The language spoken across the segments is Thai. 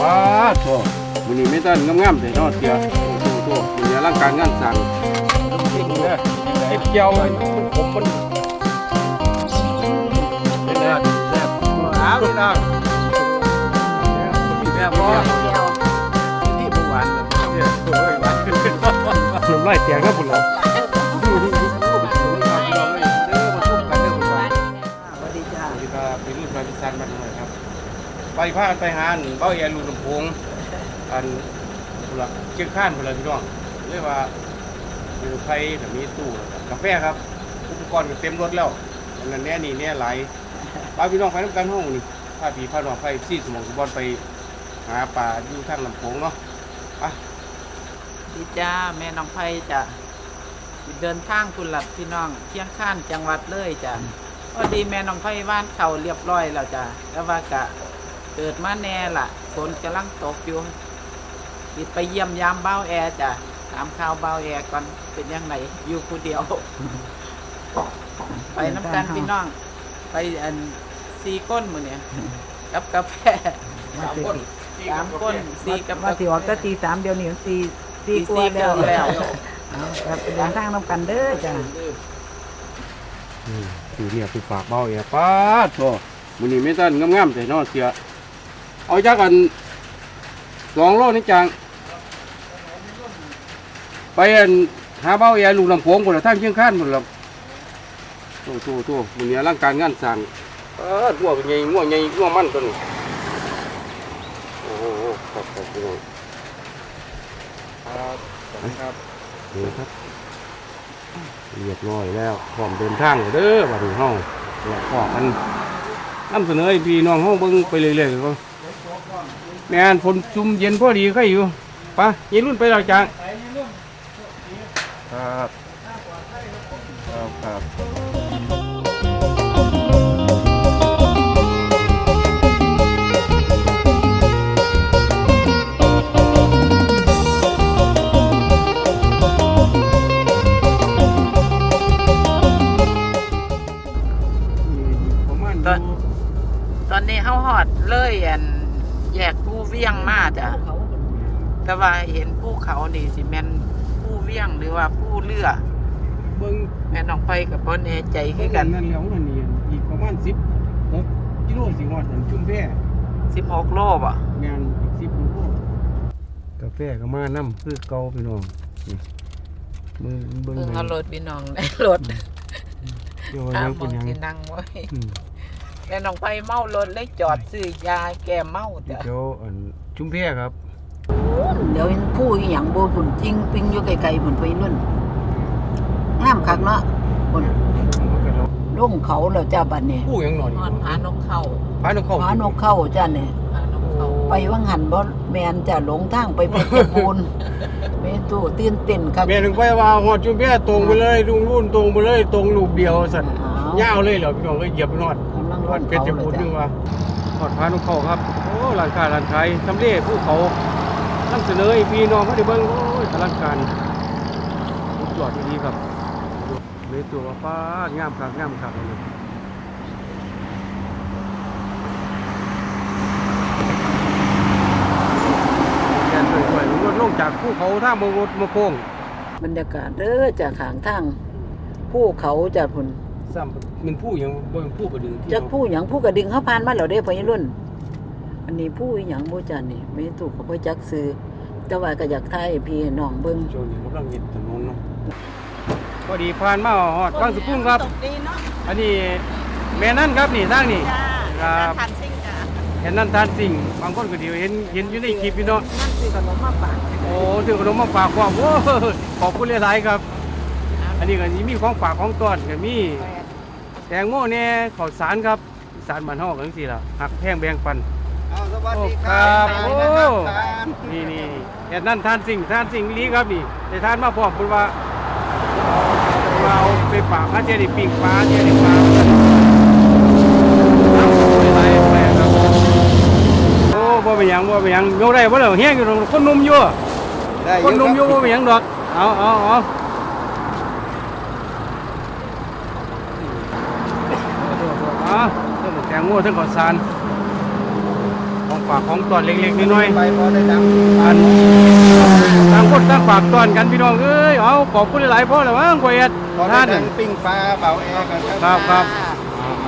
ป้าดโถมื้อนี้ไม่ต้นงามๆแต่นอเสียโอ้โหโถมื้อนี้ร่างการงานสั่งจริงเด้อไอ้เกี่ยวมันผมมันเป็นไงแซ่บหาพี่น้องแซ่บบ่ที่บ่หวานแบบนี้โอ้ยหวานน้ำลายแตกครับพุ่นล่ะดูดิพี่น้องเอ้ยเด้อมาชุ่มกันเด้อพุ่นล่ะสวัสดีจ้าสวัสดีครับเป็นรุ่นปลายพิซานมาหน่อยครับ ไปพาไปหาอันเบ้าแย่ลูกลำโพงอันพุ่นละเชียข้านพุ่นละพี่น้องเรียกว่ามีรถไฟแบบมีตู้กาแฟครับอุปกรณ์ก็เต็มรถแล้วอันนั้นแน่นี่แน่หลายพาพี่น้องไปน้ำกันห้องนี่พาพี่พาน้องไปซี่สมองสมบอลไปหาปลาอยู่ทางลำโพงเนาะไปดีจ้าแม่น้องไผ่จ้ะเดินทางคุณหลับพี่น้องเชียงข้านจังหวัดเลยจ้ะพอดีแม่น้องไผ่ว่านเขาเรียบร้อยแล้วจ้ะแล้วว่ากะ เกิดมาแน่ล่ะฝนกำลังตกอยู่สิไปเยี่ยมยามเบ้าแอร์จ้ะถามข่าวเบ้าแอร์ก่อนเป็นยังไงอยู่ผู้เดียว ไปน้ำกันพี่น้อง ไปอันซีก้นมือเนี่ยกับกาแฟสามคนสามก้นซีกับว่าสิออกก็ตีสามเดียวนี่ตีตีซีกลัวาเดีแล้ยววแล้วเอาครับไปเดินทางน้ำกันเด้อจ้ะอืมคือเนี่ยไปฝากเบ้าแย่ป้าดโถมื้อนี้ไม่ต้นงามๆแต่นอเสีย เอาจากกันสองโลนี่จังไปอันหาเบ้าแย่ลูกลำโพงคนละทางเชียงข้านหมดละโตโตโตมันเนี่ยร่างการงานสั่งเออง่วงใหญ่ง่วงใหญ่ง่วงมันตัวนี้โอ้โหครับครับพี่น้องครับครับนี่ครับเรียบร้อยแล้วพร้อมเดินทางแล้วเด้อบัดนี้เฮาเดี๋ยวขอกันนำเสนอให้พี่น้องเฮาเบิ่งไปเรื่อยๆก็ แม่นฝนจุ่มเย็นพอดีใครอยู่ไปะเย็นรุ่นไปแล้วจังค นี่สิแม่นผู้เวียงหรือว่าผู้เรือเบิ่งแม่น้องไปกับบ่แน่ใจคืคืออกักันนนั่นแล้วนั่นนี่อีกประมาณ16กิโลสิฮอดนั่นชุมแพ16โลบ่งานอีก10กิโลกาแฟก็มานํคือเก่าพี่น้องนี่มือเบิ่งเพิ่งให้เอารถพี่น้องในรถเดี๋ยวหายังหมเป็อนงหยังที่นั่งไว้อืมแม่น้องไปเมารถเลยจอดซื้อยาแก้เมาจ้ะเดี๋ยวอันชุมแพครับ เดี๋ยวผู้อีหยังโบบุญจริงปิงอยู่ไกลๆบุญไปรุ่นงามคักเนาะบุญลงเขาแล้วจ้าบัดนี้ผู้ยังนอนนอนผานกเข้าพานกเข้าหานกเข้าจ้าเนี่ยผานกเข้าไปวังหันบ่แมนจ้ะหลงทางไปเพชรบูรณ์เมตู้ตื่นเต้นคักแม่ถึงไปว่าหอดชุมแพตรงไปเลยลุงรุ่นตรงไปเลยตรงลูกเดียวสั่นอ้าวยาวเลยเหรอพี่น้องก็เหยียบไปนอดกำลังลวังดเพชรเขาบูรณ์เลนึยงจ้ะว่าหอดพานกเข้าครับโอ้ร้านค้าร้านขายทำเลภูเขา นำเสนอให้พี่น้องเขาได้เบิ่งโอ้ยอลังการสุดยอดดีครับเลยตัวว่าฟ้างามคักงามคักเลยแกนสวยๆลงลงจากภูเขาท่ามงดมะโค้งบรรยากาศเด้อจ้ะข้างทางภูเขาจ้ะพุ่นซ้ำมันผู้ยังบ่เป็นผู้ประดึงที่จักผู้หยังผู้กระดิ่งเขาผ่านมาแล้วเด้พ่อใหญ่รุ่น อันนี้ผู้อีหยังบ่จ้ะนี่แม่ตู้ก็บ่จักซื้อแต่ว่าก็อยากทายให้พี่ให้น้องเบิ่งโจนี่กำลังเห็ดถนนเนาะพอดีผ่านมาหอดบางสะพุ่งครับ ตกดีเนาะอันนี้แม่นั่นครับนี่ทางนี่ จ้าครับทานซิ่งจ้าเห็นนั่นทานสิ่งบางคนก็เดียวเห็นเห็นอยู่ในคลิปพี่เนาะนั่นคือขนมมาฝากโอ้ถือขนมมาฝากความโอ้ขอบคุณหลายๆครับ อันนี้ก็สิมีของฝากของต้อนก็มีแตงโมแหน่ข้าวสารครับอีสารบ้านเฮาก็จังซี่ล่ะหักแพงแบ่งปันส วัสดีคครัรับบโอ้นี่นี่เห็นนั่นทานสิ่งทานสิ่งอีหลีครับนี่ได้ทานมาพร้อมเพิ่นว่าว่าเอาไปฝากอาเจได้ปิ้งปลาอาเจได้ปลาเอาไปหลายแปลงครับโอ้บ่เป็นหยังบ่เป็นหยังโยกได้บ่แล้วเฮียอยู่ตรงคนหนุ่มอยู่ได้คนหนุ่มอยู่บ่เป็นหยังดอกเอาเอาเอาเอาเรื่องแตงโมเรื่องข้าวสารของ ฝากของตอนเล็กๆน้อยไปพอได้ดังๆอันต่างคนต่างฝากตอนกันพี่น้องเอ้ยเอาขอบคุณหลายๆพ่อแล้วมั้งพ่อเอ็ดพอได้ท่านดังปิ้งปลาเบาแอร์กันครับครับ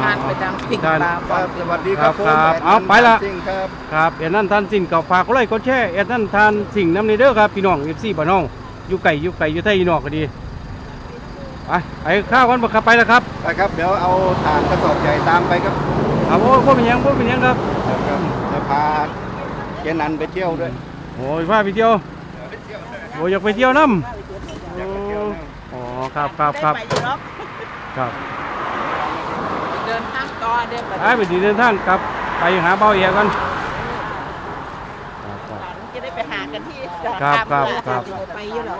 ทานไปดังปิกท่านปลาครับสวัสดีครับครับผมเอาไปละ จริงครับ ครับเอ็ดนั่นทานสิ่งเก่าฝากเขาไลค์กดแชร์เอ็ดนั่นทานสิ่งน้ำในเด้อครับพี่น้องเอฟซีบ้านน้องอยู่ไก่อยู่ไก่อยู่ไทยอยู่นอกก็ดีไปไปข้าวกันบ่ครับไปแล้วครับไปครับ เดี๋ยวเอาถ่านกระสอบใหญ่ตามไปครับ ครับโอ้พวกเป็นหยังพวกเป็นหยังครับ ครับจะ พาเจนันไปเที่ยวด้วยโอ้ยพาไปเที่ยวโอ้ยอยากไปเที่ยวน้ำอยากไปเที่ยวนะอ๋อครับครับครับครับ เดินทางต่อเด้อบัดไอ้ไปดีเดินทางกลับไปหาเบาเอียกันจะได้ไปหากันที่ครับครับครับไปอยู่หรอ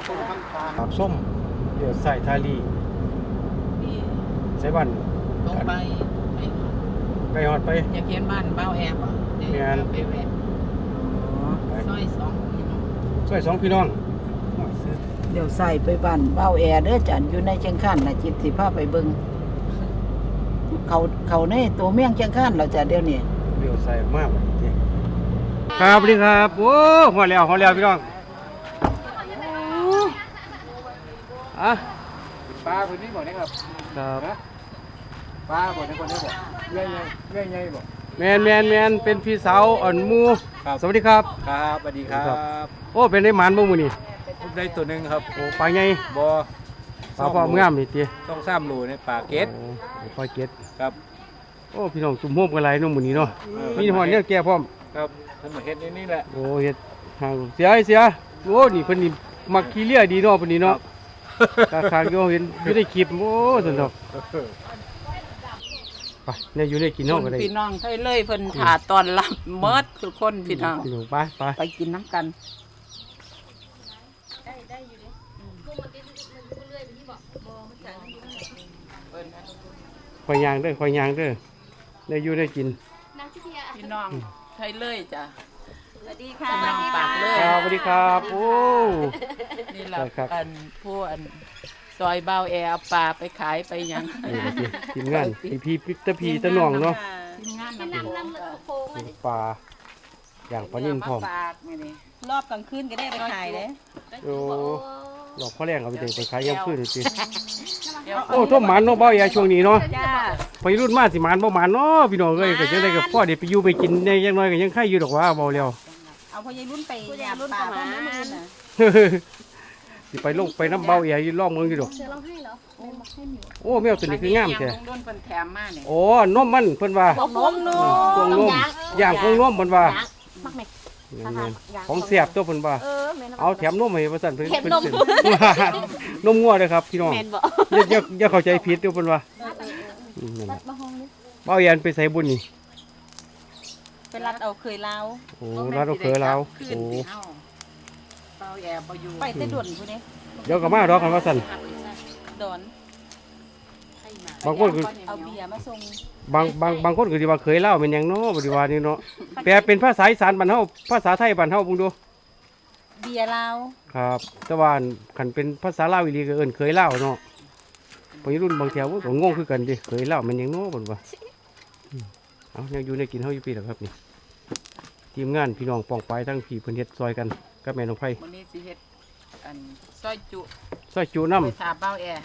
ปากส้มเดี๋ยวใส่ทาลีนี่ใส่บันตรงไปไปไปหอดไปอยากเห็นบ้านเบ้าแอบอะเดี๋ยว แม่น ไปแวะซอยสองพี่น้องช่วยสองพี่น้องเดี๋ยวใส่ไปบ้านเบ้าแอร์เด้อจันอยู่ในเชียงคานน่ะจิตสิพาไปเบิ่งเขาเขาในตัวเมียงเชียงคานเราจะเดี๋ยวนี้เดี๋ยวใส่มากเลยทีครับสวัสดีครับโอ้หอดแล้วหอดแล้วพี่น้องอะปลาคนนี้บอกนะครับครับปลาบอกในคนนี้บอกเงี้ยเงี้ยเงี้ยบอก แมนแมนแมนเป็นพี่สาวอ่อนหมูสวัสดีครับ ครับสวัสดีครับโอ้เป็นได้หมานบ่มื้อนี้ได้ตัวหนึ่งครับโอ้ปลาใหญ่บอปลาพร้อมงามนี่ติต้องซ้ำรูในปลาเกตโอ้ปลาเก็ดครับโอ้พี่น้องจุ่มโฮมกันหลายเน้องมื้อนี้เนาะเออมีหอดเนี่ยแก่พร้อมครับท่านมาเฮ็ดในนี่แหละ โอ้เฮ็ดห่างเสียเสียโอ้นี่เพิ่นนี่มักขี้เลียดีเนาะเพิ่นนี่เนาะตาคางอยู่เห็นอยู่ในคลิปโอ้สนุก ไปเนี่ยอยู่ในกินเฮาก็ได้พี่น้องไทยเลยเพิ่นถาตอนรับเมิดทุกคนพี่น้องพี่น้องไปไปไปกินน้ำกันคอยย่างเด้อคอยย่างเด้อได้อยู่ได้กินพี่น้องไทยเลยจ้ะสวัสดีค่ะพี่น้องปากเลยครับสวัสดีครับ โอ้นี่แหละได้ครับอันผู้อัน ซอยเบาแอร์เอาปลาไปขายไปหยัง นี่ล่ะสิทีมงานพี่พี่พี่ตะพี่ตะน้องเนาะทีมงานนำนั่งนั่งแล้วก็โค้งมาดิปลาอย่างปลานิ่มพร้อมฝากนี่นี่รอบกลางคืนก็ได้ไปขายเลยโอ้ หลอกพ่อแรงเอาไปเด็กไปขายยามคืนนี่สิเดี๋ยวโอ้ท่วมหมันเนาะเบาใหญ่ช่วงนี้เนาะจ้าไปรุ่นมาสิหมันบ่หมันเนาะพี่น้องเอ้ยก็จังได๋ก็พ่อได้ไปอยู่ไปกินได้อยังน้อยก็ยังไข่อยู่ดอกว่าเบาแล้วเอาพอยายรุ่นไปยารุ่นประมาณน่ะ สิไปลงไปน้ำเบาใหญ่อยู่ร่องเมืองอยู่ดอกเสือร้องไห้เหรอโอ้บอกให้หนูโอ้แมวตัวนี้คืองามแท้ยังลงด้นเพิ่นแถมมาเนี่ยโอ้นมมันเพิ่นว่าบอกนมนูพวงนมย่างพวงนมเพิ่นว่ามักไหมของเสียบตัวเพิ่นว่าเออแม่นเอาแถมนมให้ว่าซั่นเพิ่นแถมเพิ่นนมเพิ่นนมงัวเด้อครับพี่น้องแม่นบอกอย่าอย่าอย่าเข้าใจผิดเด้อเพิ่นว่าอืมนั่นรัน่ะดมาห้องนี้เบาใหญ่ไปใส่บุญนี่ไปรัดเอาเคยลาวโอ้ร้านเราเคยแล้วขึ้นโอ้สิ เอ้าเบาแอร์บ่อยู่ไปแต่ด่วนผู้นี้เดี๋ยวก็มาดอกกันว่าซั่นดอนบางคนคือเอาเบียร์มาส่งบางบางบางคนก็สิว่าเคยเล่าเป็นหยังเนาะบ่ได้ว่านี่เนาะแปลเป็นภาษาอีสานบ้านเฮาภาษาไทยบ้านเฮาเบิ่งดู เบียร์ลาวครับแต่ว่าคันเป็นภาษาลาวอีหลีก็เอิ้นเคยเล่าเนาะบางรุ่นบางแถวก็งงคือกันดิเคยเล่ามันหยังเนาะเพิ่นว่าอืมเอายังอยู่ในกินเฮาอยู่ปีแล้วครับนี่ทีมงานพี่น้องปองปายทั้งพี่เพิ่นเฮ็ดซอยกัน กับแม่น้องไผวันนี้สิเฮ็ดอันซอยจุซอยจูน้ำไปทาเบาแอร์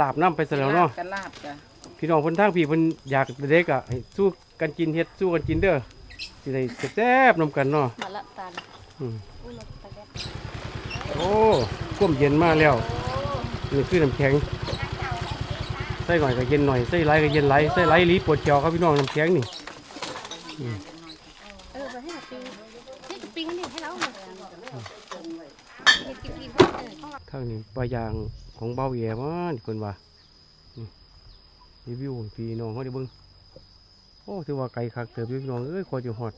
ลาบน้ำไปซะแล้วเนาะ กันลาบจ้ะพี่น้องเพิ่นทางพี่เพิ่นอยากเด็กอะให้สู้กันกินเฮ็ดสู้กันกินเด้อสิได้แซ่บๆนํกันเนาะ มาละตันอืม อุ้ยรถตะแกรงโอ้ก้มเย็นมาแล้วนี่คือน้ำแข็งใส่หน่อยก็เย็นหน่อยใส่ไรก็เย็นไรใส่ไรลีปวดเจียวครับพี่น้องน้ำแข็งนี่เออไปให้เราปิ้งให้ปิ้งนี่ให้เราหมดเฮ็ดกินๆเออทางนี้ปลายางของเบาแย่มานี่เพิ่นว่านี่รีวิวพี่น้องเขาด้เบิ่งโอ้ถือว่าไกลคักเติบพี่น้องเอ้ยคอยจะหอด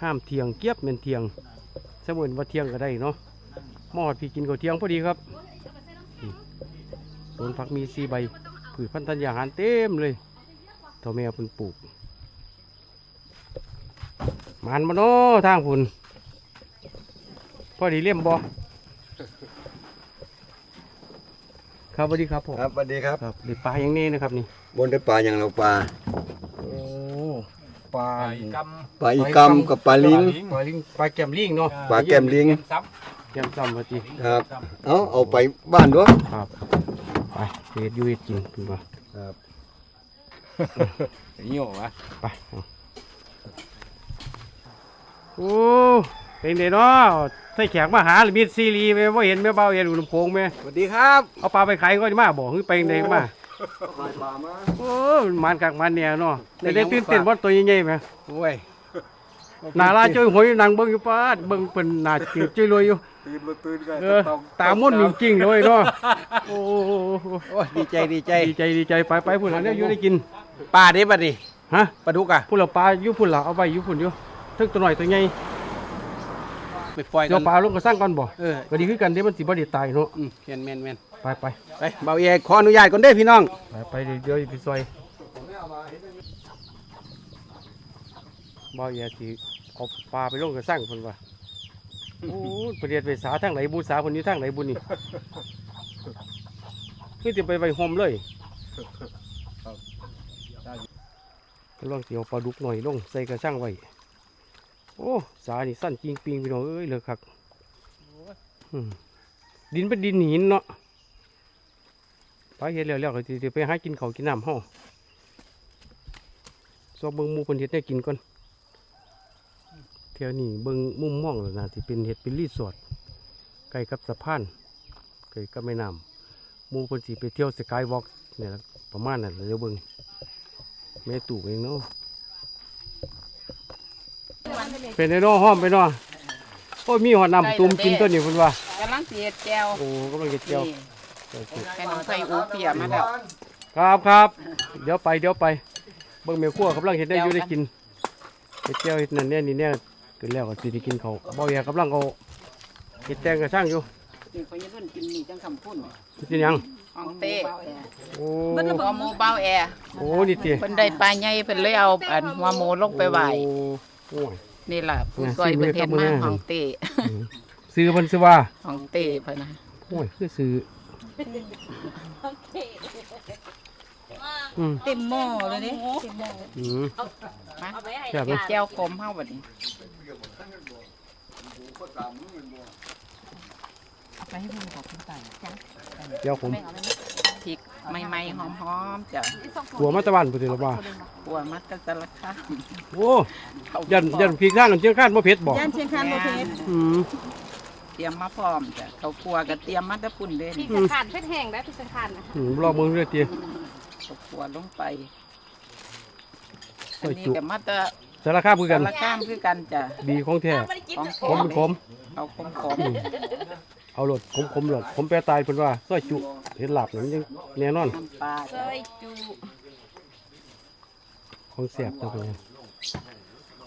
ห้ามเทียงเกียบแม่นเทียงสมมุติว่าเทียงก็ได้เนาะมอดพี่กินก็เทียงพอดีครับต้นผักมีสีใบผืชพันธุ์ธัญญาหารเต็มเลยเท่าแม่เพิ่นปลูกมันมาเนาะทางพุ่นพอดีเลี่ยมบ่ ครับสวัสดีครับผมครับสวัสดีครับครับเด็ปลาอย่างนี้นะครับนี่บนได้ปลาอย่างเราปลาโอ้ปลาปลาอีกำกับปลาลิงปลาลิงปลาแก้มลิงเนาะปลาแก้มลิงแก้มซ้ำว่าติครับเอาเอาไปบ้านด้วยครับไปเฮ็ดอยู่เฮ็ดกินคุณว่าครับเหี่ยววะไปเอาโอ้ เป็นไงเนาะใส่แขกมาหาหรือมีซีรีส์ไหมว่าเห็นไหมเบาเห็นอยู่ลำโพงไหมสวัสดีครับเอาปลาไปขายก็จะมาบอกคือไปไหนก็มาปลามาโอ้มันกักมันเนี่ยเนาะได้ได้ตื่นเต้นว่าตัวใหญ่ๆไหมโอ้ยหนาลาจ้อยหอยนางเบิ่งอยู่ป้าดเบิ่งเป็นหน้าจืดจ้อยรวยอยู่ตื่นมาตื่นกันเออตามุ่นจริงๆเลยเนาะโอ้โหโอ้ยดีใจดีใจดีใจดีใจไปไปพุ่นละเนี่ยอยู่ได้กินปลาเด้บัดนี้ฮะปลาดุกอะพุ่นละปลาอยู่พุ่นละเอาไปอยู่พุ่นอยู่ทึกตัวหน่อยตัวใหญ่ ไปปล่อยกัเดี๋ยวนปลาลงก็สร้างก่อนบ่เออก็ดีคือกันเด้มันสิบ่ได้ตายเนาะอืมแม่นแม่นแม่นไปไปไปเบาเอกขออนุญาตก่อนเด้อพี่น้อง ไปไปเดี๋ยวไปซอยบ่อย่าสิเอาปลาไปลงก็สร้างเพิ่นว่าโอ้ยประเดี๋ยวไปสาทางไหนบูสาเพิ่นอยู่ทางไหนบุญนี่คือสิไปไว้ห่มเลยก็ลองสิเอาปลาดุกหน่อยลงใส่กระชังไว้ โอ้สานี่สั้นจริงปิงพี่น้องเอ้ยเลยคักอืมดินเป็นดินหินเนาะไปเฮ็ดแล้วแล้วก็สิสิไปหากินข้าวกินน้ำเฮาซอบเบิ่งหมู่เพิ่นเฮ็ดให้กินก่อนแถวนี้เบิ่งมุมมองแล้วน่าสิเป็นเฮ็ดเป็นรีสอร์ทใกล้กับสะพานใกล้กับแม่น้ำหมู่เพิ่นสิไปเที่ยวสกายวอล์กเนี่ยล่ะประมาณนั้นแหละเดี๋ยวเบิ่งแม่ตู่เองเนาะ เป็นไอ้เนาะห้อมไปเนาะโอ้ยมีหอดน้ำตุ่มกินตัวนี้เพิ่นว่ากำลังสิเฮ็ดแก้วโอ้กำลังจะเจียวนี่ให้น้องไผอูเปียมาแล้วครับครับเดี๋ยวไปเดี๋ยวไปเบิ่งแม่ครัวกำลังเฮ็ดได้อยู่ได้กินเฮ็ดแก้วเฮ็ดนั่นเนี่ยนี่เนี่ยเกินแล้วก็สิได้กินเขาวเบาแย่กำลังเอาเฮ็ดแตงกระช่างอยู่นี่เขายังรุ่นกินนี่จังคำพุ่นสิหยังห้องเต้โอ้หัวหมูเบาแอร์โอ้นี่ติเพิ่นได้ปลาใหญ่เพิ่นเลยเอาอันหัวหมูลงไปไหว้โอ้ย นี่ล่ะผู้น่ะซอยเพิ่นเฮ็ดซื้อมืมาอกับมือห้องเต้ซื้อเพิ่นซื้อว่าห้องเต้เพิ่นน่ะโอ้ยคือซื้ออืมเต็มหม้อเลยเด้อืมมาแซ่บเฮ็เนาะดแก้วขมเฮาบัดนี้เอาไปให้เพิ่นขอบคุณตาจ้ะเดี๋ยวผมพริก ใหม่ๆหอมๆจ้ะหัวมาตะวันพุ่นสิล่ะว่าหัวมัดกันสลักค่ะโอ้ยันยันพริกทางกันเชียงคานบ่เผ็ดบ่ย่านเชียงคานบ่เผ็ดอืม เตรียมมาพร้อมจ้ะข้าวคั่วก็เตรียมมาแต่ปุ่นเด้พรินี่กสังขารเพชรแห้งได้พริกสังขารนะคะอืมรอเบิ่งเด้อติข้าวคั่วลงไปซอัอนยนี้จุก็มาแต่สารคามคือกันสารคามคือกันจ้ะดีของแท้ของขมเป็นขม เอาขมขมเอาโหลดขมขมโหลดผมแปรตายเพิ่นว่าซอยจุ เห็นหลับนี่ยังแน่นอนน้ำปลาซจ้ะอยจูของแซ่บตัวนี้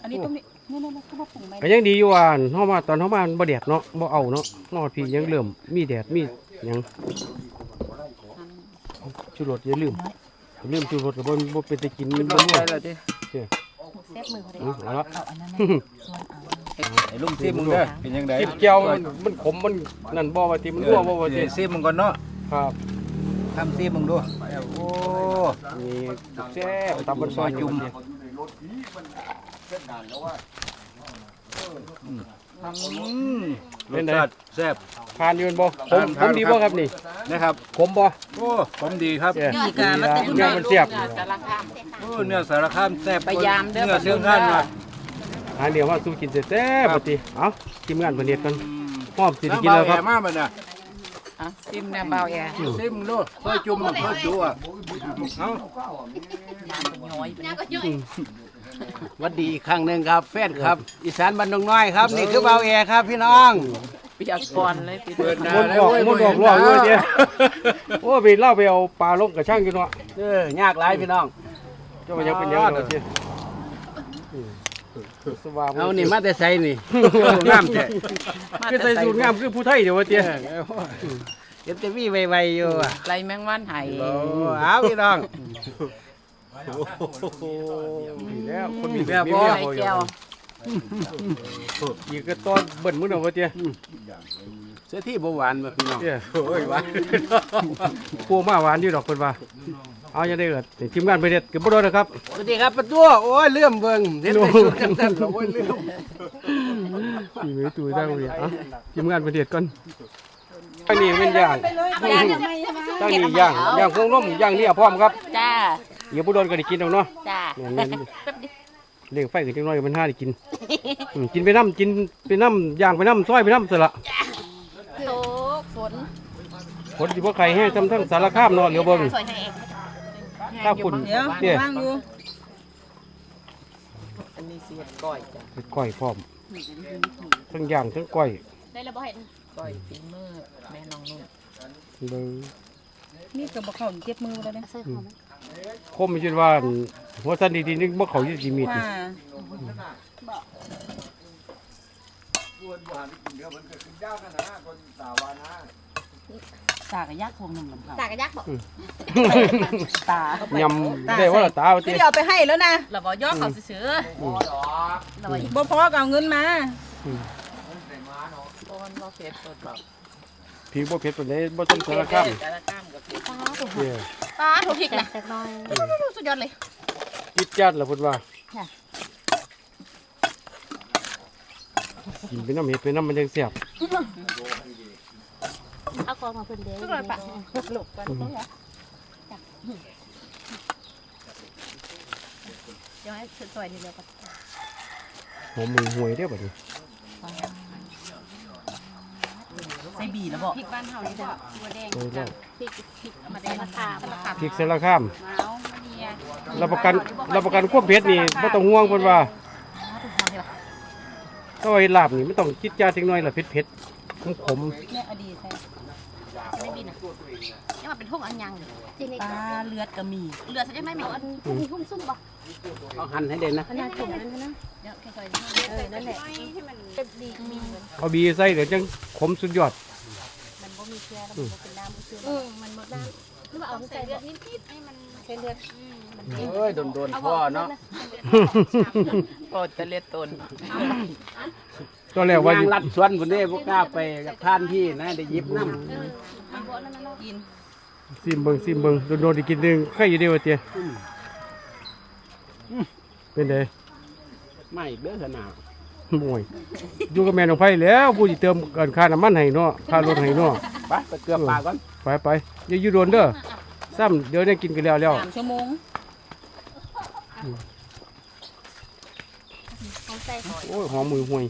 อันนี้ต้องนี่นี่นี่ๆๆเขามาปรุงไหมก็ยังดีอยู่ว่าเฮามาตอนเฮามาบ่แดดเนาะบ่เอาเนาะนอดพี่ยังเริ่มมีแดดมีหยังชูรสอย่าลืมอย่าลืมชูรสก็บ่บ่เป็นตะกินขึ้มันนบ่รถนัวไปเลยดิเซฟมือเขาได้อืมเอาละไอ้ลุงซิมมึงเด้อเป็นยังไงกินแก้วมันมันขมมันนั่นบ่ว่าติมันนัวบ่ว่าติเออซิมมึงก่อนเนาะ ครับทำซิมมึงดูโอ้นี่แซ่บตำบันซอยจุ่มอืมเป็นไงรสชาติแซ่บทานอยู่แม่นบ่ผมผมดีบ่ครับนี่นะครับขมบ่โอ้ผมดีครับเจ้ดีกามันเนื้อมันเสียบสารคามโอ้เนื้อสารคามแซ่บพยายามเด้อเนื้อเชียงคานมาหาเดี๋ยวว่าสู้กินแซ่บๆปกติเอ้าทีมงานเพิ่นเฮ็ดกันอืมพร้อมสิได้กินแล้วครับำเบาแอมาบัดน่ะ อะซิมแนวเบาแอร์ซิมมึงดูเพื่อจุ่มเพื่อจุ่มอะเอ้าวัดดีอีกครั้งหนึ่งครับ แฟนครับ อีสานบ้านดงน้อยครับ นี่คือเบาแอร์ครับพี่น้องเปียกก่อนเลยพี่เปิดหน้ามันแล้บวอกเว้ยมันบอกเว้ล่อยอยู่เว้เจ้โอ้ไปเล่าไปเอาปลาลงกับช่างอยู่เนาะเออยากหลายพี่น้อง เจ้ามันยังเป็นยังไงเนาะเจ้ สว่าเอานี่มาแต่ใส่นี่ งามแท้คือใส่สูตรงามคือผู้ไทยเดี๋ยวว่าเจ้เอ็มจะวีไวๆอยู่อะไรแมงวันไห้โอ้เอาพี่น้องมีแล้วคนมีแบบมีบ่เมียใส่เขาอยู่แก้วอีกก็ตอนเบิ่นมื้อเนาะว่าเจ้เสื้อที่บ่หวานบ่พี่น้องเจ้โอ้ยหวานพวกมาหวานอยู่ดอกเพิ่นว่า เอาอย่าได้เอิดทีมงานไปเด็ดเก็บบ่โดนนะครับ สวัสดีครับประตูโอ้ยเลื่อมเบิ่งเด็ดไปสุดกันท่านโอ้ยเลื่อมนี่ไม่ตู้ได้เลยอะทีมงานไปเด็ดก่อนตั้งนี่เป็นย่างตั้งนี่ย่างย่างพวงล้มย่างเนี่ยพร้อมครับจ้าเดี๋ยวบ่โดนก็ได้กินเอาเนาะจ้าแม่นๆเลี้ยงไฟกันจังน้อยมันห้าได้กินอืมกินไปน้ำกินไปน้ำย่างไปน้ำซอยไปน้ำเสร็จละโตฝนผลที่พวกใครให้ทำทั้งสารคามเนาะเหลียวเบิ่ง สวยให้เองข้าวคุณเดี๋ยวเนี่ยว่างอยู่อันนี้สิเฮ็ดก้อยจ้ะก้อยพร้อมทั้งย่างทั้งก้อยได้แล้วบ่เห็นก้อยฝีมือแม่น้องนุ่นเบิ่งนี่ก็บ่เข้าเจ็บมือแล้วเด้ใส่หอมคมไม่ใช่ว่าหัวสันดีๆนึกบ่เขาอยู่ที่มีดว่า ตากระยักพวงหนึ่งเหมือนเขาตากระยักบอกตายำได้ว่าละตาว่าติที่เอาไปให้แล้วนะเราบอกย่อเขาซื้อเราบอกบ่พอก็เอาเงินมาต้นบ่เผ็ดต้นแบบผีบ่เผ็ดปานใดบ่ต้องสารคามสารคามกับเผ็ดเนี่ยป้าถูกพริกนะแตกน้อยสุดยอดเลยจิตจัดล่ะเพิ่นว่าค่ะกินไปน้ำเห็ดไปน้ำมันยังแซ่บ เอากองมาเพิ่นเด้ทุกคนปะหลบกันต้องแล้วเดี๋ยวให้สวยๆนี่เดียวก่อนหอมมือห่วยเด้อบัดนี้ใส่บีแล้วบ่พริกบ้านเฮานี่เด้อตัวแดงโอ้ยแล้วพริกพริกมาแดงมาขามมาขามพริกสารคามเมาเนียรับประกันรับประกันความเผ็ดนี่บ่ต้องห่วงเพิ่นว่าถูกหอมเดียวถ้าว่าเฮ็ดลาบนี่มันต้องจิตจัดจังน้อยล่ะเผ็ ดๆขมแม่อดีใส่ไม่บินอะยังมาเป็นทุ่งอันยังจริงปลาเลือดก็มีเหลือใช่ไหมมีอันมีทุ่งซุ่มป่ะเอาหั่นให้เด่นนะขนาดถุงนั้นนะเดี๋ยวแค่ซอยเออนั่นแหละให้มันเป็นดีมีเหมือนๆเอาบีใส่เดี๋ยวจังขมสุดยอด มันบ่มีเชื้อแล้วมันบ่เป็นน้ำเชื้ออืมมันหมดน้ำหรือว่าเอาใส่เลือดนิดๆให้มันใส่เลือดอืมมันเองเอ้ยโดนๆพ่อเนาะโอ้จะเล็ดต้น ตอนแรกว่าย่างลัดสวนคนนี้พวกกล้าไปกับท่านพี่นะได้หยิบน้ำเออมันบ่นั่นน่ะกินซิมเบิ่งซิมเบิ่งโดนๆได้กินหนึงใครอยู่เดียวว่าเตี้ยเป็นไดไม่เด้อขนาดโอ้ยอยู่กับแม่น้องไผแล้วผู้สิเติมเกินค่าน้ำมันให้เนาะค่ารถให้เนาะไปไปเกลือปลาก่อนไปไปอย่าอยู่โดนเด้อซ้ำเดี๋ยวได้กินกันแล้วแล้วสามชั่วโมงของใส่โอ้ยหอมมือห่วย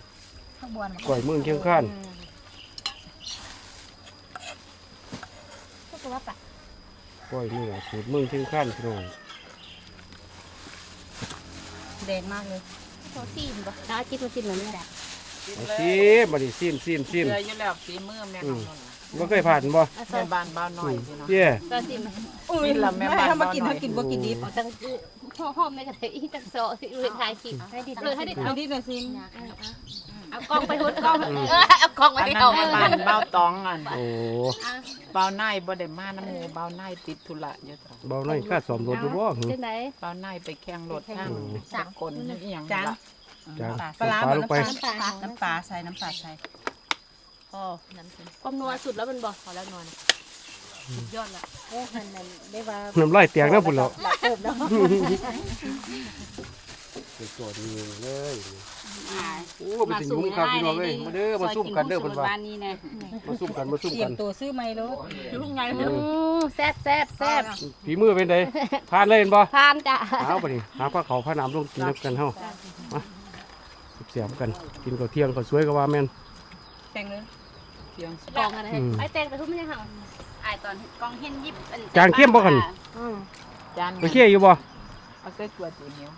ข้างบนก่อยมือเคียงข้านก็คือว่าปะก่อยมือสูตรมือเคียงข้านพี่น้องแดงมากเลยโซซีมบ่ถ้าคิดว่าซีมมันไม่ได้เอาซิมมาดิซิมซิมซิมเชื่ออยู่แล้วฝีมือแม่น้องนุ่นน่ะบ่เคยผ่านบ่แม่บ้านบ้าวน้อยพี่น้องเย้ก็ซีมอุ้ยนี่ล่ะแม่บ้านถ้ามากินบ้านน้อยถ้ากินบ่กินดิบตั้งห่อห่อไม่กระเทยตั้งโซเลยถ่ายคลิปให้ดิเลยให้ดิเอาเอาดิหน่อยสิ เอากล้องไปหุ่นกล้องเออเอากล้องมาอันที่นั้นเอาแม่บ้านบ้าวตองอันโอ้บ้าวนายบ่ได้มาน้ำหมูบ้าวนายติดธุระอยู่จ้ะเบาหน่อยค่าสอมรถอยู่บ่หึ จังไหนบ้าวนายไปแข่งรถทางสกลอีหยังจานละจางปลาร้าปลาลงไปน้ำปลาน้ำปลาใส่น้ำปลาใส่พอน้ำความนัวสุดแล้วมันบอกพอแล้วนัวสุดยอดละโอ้หันนั่นได้ว่าน้ำลายแตกนะพุ่นแล้ว หลักเพิ่มแล้วเป็นตัวนี้เลย โอ้เป็นสิยุ่งครับพี่น้องเอ้ยมาเด้อมาซุ่มกันเด้อเพิ่นว่าบ้านนี้นะมาซุ่มกันมาซุ่มเตรียกัมนตัวซื้อไม้รถแซ่บแซ่บแซ่บฝีมือเป็นไดผ่านเลยเห็นบ่พานจ้ะเอาไปดิหาปลาเขาพาน้ำลงกินน้ำกันเฮามาเสียบกันกินข้าวเที่ยงข้าวสวยก็ว่าแม่น แต่งเลยเสียงกองอะไรไอ้แตงไปทุ่มไม่ใช่ห่างไอ้ตอนกองเห็นยิบจางเข้มบ่กันจานไปเคี่ยอยู่บ่เอาใส่ตัวตีเหนียว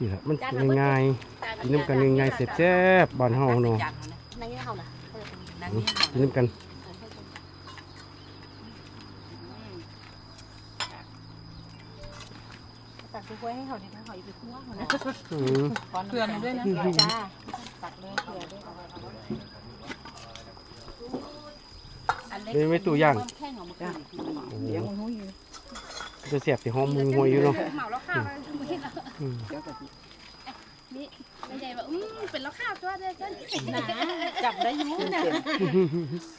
นี่แหละมันง่ายๆกินน้ำกันง่ายๆแซ่บๆบ้านเฮาเนาะนั่งเงี้ยเขาน่ะกินน้ำกันตักกล้วยให้เขาดีนะเขาอยู่ไปคั่วเขานะอืมเกลือมันด้วยนะจ้าตักเลยเผื่อด้วยอันเล็กนี่ไม่ตู้ย่างแค่หอมจ้าโอ้เสียงโหหูอยู่ จะเสียบสิหอมมือหวยอยู่เนาะเหมาแล้วข้าวไม่เห็นแล้วอืมเดี๋ยวก็สินี่ไม่ใช่ว่าอืมเป็นแล้วข้าวตัวเด้อจ้ะจับได้อยุ่นะ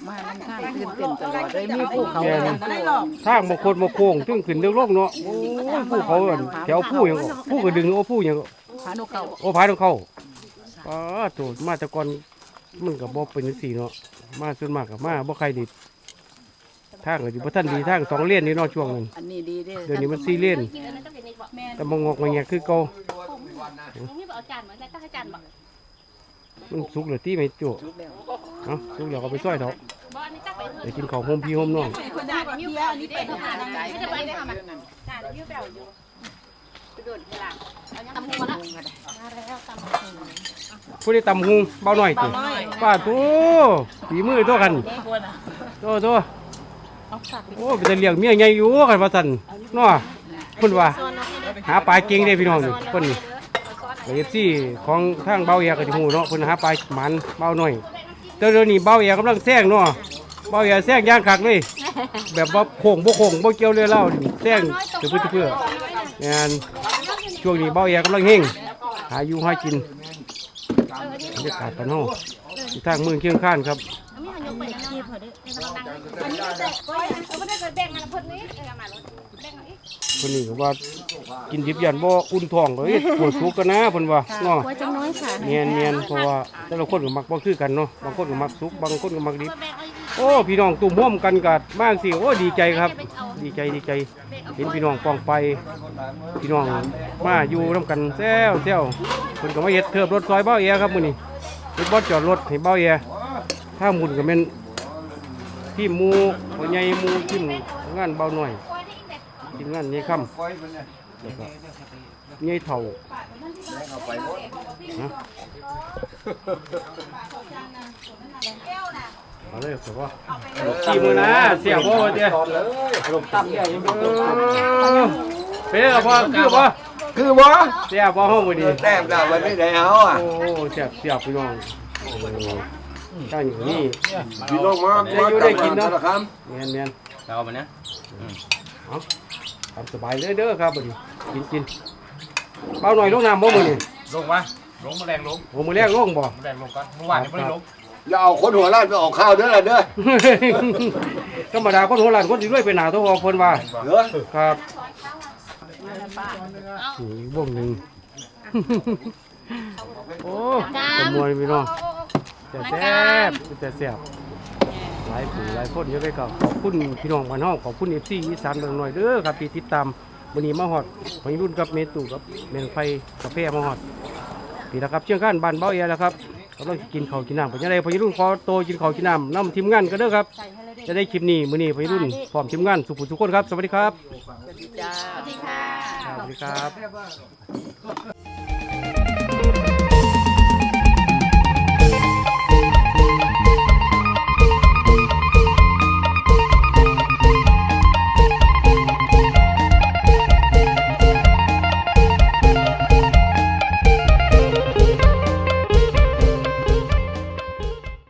มาน้ำข้างตื่นเต้นตลอดเลยมีภูเขาอย่างได้หรอกทางบางคนบางโค้งซึ่งขึ้นเรื่องโลกเนาะโอ้ยผู้เขาอั่นแถวผู้หยังก็ผู้ก็ดึงโอ้ผู้หยังก็พานุเขาโอ้พายต้องเข้าอ๋อโตัวมาแต่ก่อนมันก็บ่เป็นจังซี่เนาะมาส่วนมากก็มาบ่ใครดี ทางก็อยู่บ่ทันดีทางสองเลนนี่เนาะช่วงนั้นอันนี้ดีเด้เดี๋ยวนี้มันสี่เลนกินอันนั้นต้องเป็นอีกบ่แม่แต่บ่งอกมาแงกคือเก่ายังมีบ่เอาจานเหมือนกันต้องให้จานบ่มันสุกเหลือตี้ไหมจุเอ้าสุกแล้วก็ไปซอยเถอะบ่อันนี้ตักไปเดี๋ยวกินข้าวโฮมพี่โฮมน้องคนได้แบบนี้อันนี้เป็นอาหารใจไม่ได้ไปได้ค่ะมาจานยิ้วแปวอยู่กระโดดเวลาตำหัวละมาแล้วตำหัวผู้ได้ตำหุงเบาหน่อยติป้าทูฝีมือตัวกันโตโต โอ้เป็นแต่เลี้ยงเมียใหญ่อยู่กันว่าซั่นเนาะเพิ่นว่าหาปลาเก่งเด้พี่น้องนี่เพิ่นนี่เอฟซีของทางเบาเอียก็สิฮู้เนาะเพิ่นหาปลาหมันเบาหน่อยแต่เดี๋ยวนี้เบาเอียกำลังแซงเนาะเบาเอียแซงย่างคักเลย แบบว่าโค้งบ่โค้งบ่เกี่ยวเลยเล่านี่แซงเพื่อเพื่องานช่วงนี้เบาเอียกำลังเฮงหาอยู่หากินบรรยากาศกันเฮาที่ทางเมืองเชียงคานครับ มีหันยกไปแล้วเนาะให้มันดังอันนี้แต่ก็ยังเอาไม่ได้แบ่งอันเพิ่นนี้เออมารถแบ่งเอาอีกเพิ่นนี่ก็ว่ากินดิบยันบ่อุ่นท้องก็เอ้ยปวดสุกกันนะเพิ่นว่าเนาะไว้จังน้อยค่ะเมียนเมียนเพราะว่าแต่ละคนก็มักบ่คือกันเนาะบางคนก็มักสุกบางคนก็มักดิบแบ่งเอาอีกโอ้พี่น้องตุ่มร่วมกันกัดมากสิโอ้ดีใจครับ ดีใจดีใจเห็นพี่น้องปองไป พี่น้องมาอยู่ร่วมกันแซวแซวเพิ่นก็มาเฮ็ดเทิบรถซอยเบ้าเอียครับมื้อนี้เฮ็ดบ่จอดรถให้เบ้าเอีย ถ้าหมุนก็แม่นที่มู่บ่ใหญ่มู่ทีมงานเบาหน่อยทีมงานใหญ่ค่ำแล้วก็ใหญ่เฒ่านะเอาเลยครับว่าชีมือนะเสียบ่ว่าเจ้เออเป็นไงล่ะพ่อคือบ่คือบ่เสียบ่ห้องบ่ดีแต้มดาววันนี้ได้เอาอะโอ้เสียบเสียบพี่น้อง โอ้ตั้งอยู่นี่พี่น้องมาได้อยู่ได้กินเนาะครับแม่นแม่นเอามาเนี่ยทำสบายเลยเด้อครับบ่ดีกินกินเบาหน่อยลงน้ำบ่มื้อนี้ลงมาลงมาแรงลงโอ้มื้อแรกลงบ่มาแรงลงก่อนเมื่อวานยังไม่ได้ลงอย่าเอาคนหัวล้านไปออกข้าวเด้อล่ะเด้อธรรมดาคนหัวหลานคนสิรวยไปหนาตัวเพิ่นว่าเด้อครับนี่วงหนึงโอ้ขโมยพี่น้อง แต่แซ่บแต่แซ่บหลายผู้หลายคนเยอะไปก็ขอบคุณพี่น้องบ้านเฮาขอบคุณ FC อีสานเมืองหน่อยเด้อครับที่ติดตามวันนี้มาฮอดวัยรุ่นกับเมตุกับเมนไฟกาแฟมาฮอดนี่แหละครับเชียงคานบ้านเบ้าเอียแล้วครับกำลังกินข้าวกินน้ำเป็นยังไงวัยรุ่นขอโตกินข้าวกินน้ำนำทีมงานกันเด้อครับ จะได้คลิปนี้มื้อนี้วัยรุ่นพร้อมทีมงานสุขุมทุกคนครับ สวัสดีครับจ้าสวัสดีค่ะสวัสดีครับ